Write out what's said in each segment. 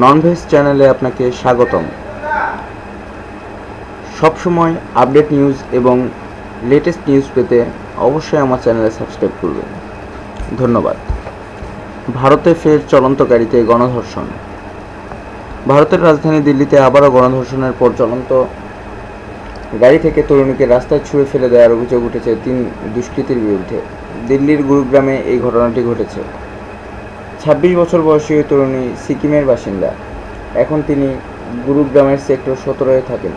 Non veg চ্যানেলে আপনাকে স্বাগতম। সবসময় আপডেট নিউজ এবং লেটেস্ট নিউজ পেতে অবশ্যই আমার চ্যানেলে সাবস্ক্রাইব করবেন। ধন্যবাদ। ভারতে ফের চলন্ত গাড়িতে গণধর্ষণ। ভারতের রাজধানী দিল্লিতে আবারও গণধর্ষণের পর চলন্ত গাড়ি থেকে তরুণীকে রাস্তায় ছুঁড়ে ফেলে দেওয়ার অভিযোগ উঠেছে তিন দুষ্কৃতীর বিরুদ্ধে। দিল্লির গুরুগ্রামে এই ঘটনাটি ঘটেছে। ছাব্বিশ বছর বয়সী ওই তরুণী সিকিমের বাসিন্দা। এখন তিনি গুরুগ্রামের সেক্টর সতেরোয় থাকেন।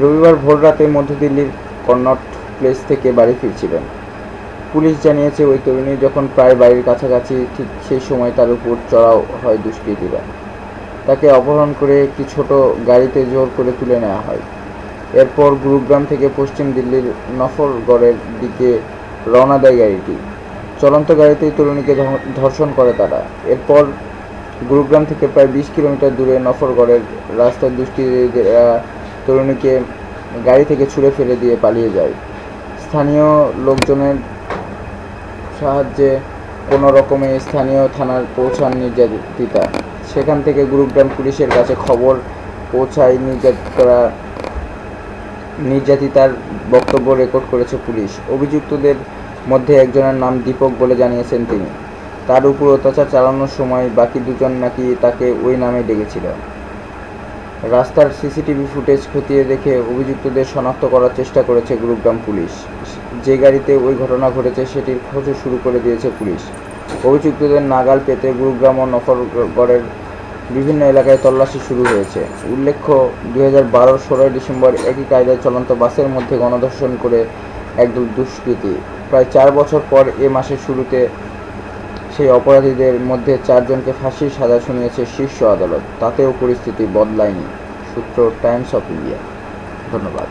রবিবার ভোর রাতে মধ্য দিল্লির কন্নট প্লেস থেকে বাড়ি ফিরছিলেন। পুলিশ জানিয়েছে ওই তরুণী যখন প্রায় বাড়ির কাছাকাছি, ঠিক সেই সময় তার উপর চড়াও হয় দুষ্কৃতীরা। তাকে অপহরণ করে একটি ছোট গাড়িতে জোর করে তুলে নেওয়া হয়। এরপর গুরুগ্রাম থেকে পশ্চিম দিল্লির নফরগড়ের দিকে রওনা দেয় গাড়িটি। চলন্ত গাড়িতেই তরুণীকে ধর্ষণ করে তারা। এরপর গুরুগ্রাম থেকে প্রায় বিশ কিলোমিটার দূরে নফরগড়ের রাস্তার দুষ্কৃতীরা তরুণীকে গাড়ি থেকে ছুঁড়ে ফেলে দিয়ে পালিয়ে যায়। স্থানীয় লোকজনের সাহায্যে কোনো রকমে স্থানীয় থানার পৌঁছান নির্যাতিতা। সেখান থেকে গুরুগ্রাম পুলিশের কাছে খবর পৌঁছায় নির্যাতিতরা, নির্যাতিতার বক্তব্য রেকর্ড করেছে পুলিশ। অভিযুক্তদের মধ্যে একজনের নাম দীপক বলে জানিয়েছেন তিনি। তার উপর অত্যাচার চালানোর সময় বাকি দুজন নাকি তাকে ওই নামে ডেকেছিল। রাস্তার সিসিটিভি ফুটেজ খতিয়ে দেখে অভিযুক্তদের শনাক্ত করার চেষ্টা করেছে গুরুগ্রাম পুলিশ। যে গাড়িতে ওই ঘটনা ঘটেছে সেটির খোঁজও শুরু করে দিয়েছে পুলিশ। অভিযুক্তদের নাগাল পেতে গুরুগ্রাম ও নফরগড়ের বিভিন্ন এলাকায় তল্লাশি শুরু হয়েছে। উল্লেখ্য, দুই হাজার বারোর ষোলোই ডিসেম্বর একই কায়দায় চলন্ত বাসের মধ্যে গণধর্ষণ করে একদল দুষ্কৃতী। প্রায় চার বছর পর এ মাসের শুরুতে সেই অপরাধীদের মধ্যে চারজনকে ফাঁসির সাজা শুনিয়েছে শীর্ষ আদালত। তাতেও পরিস্থিতি বদলায়নি সূত্র টাইমস অফ ইন্ডিয়া। ধন্যবাদ।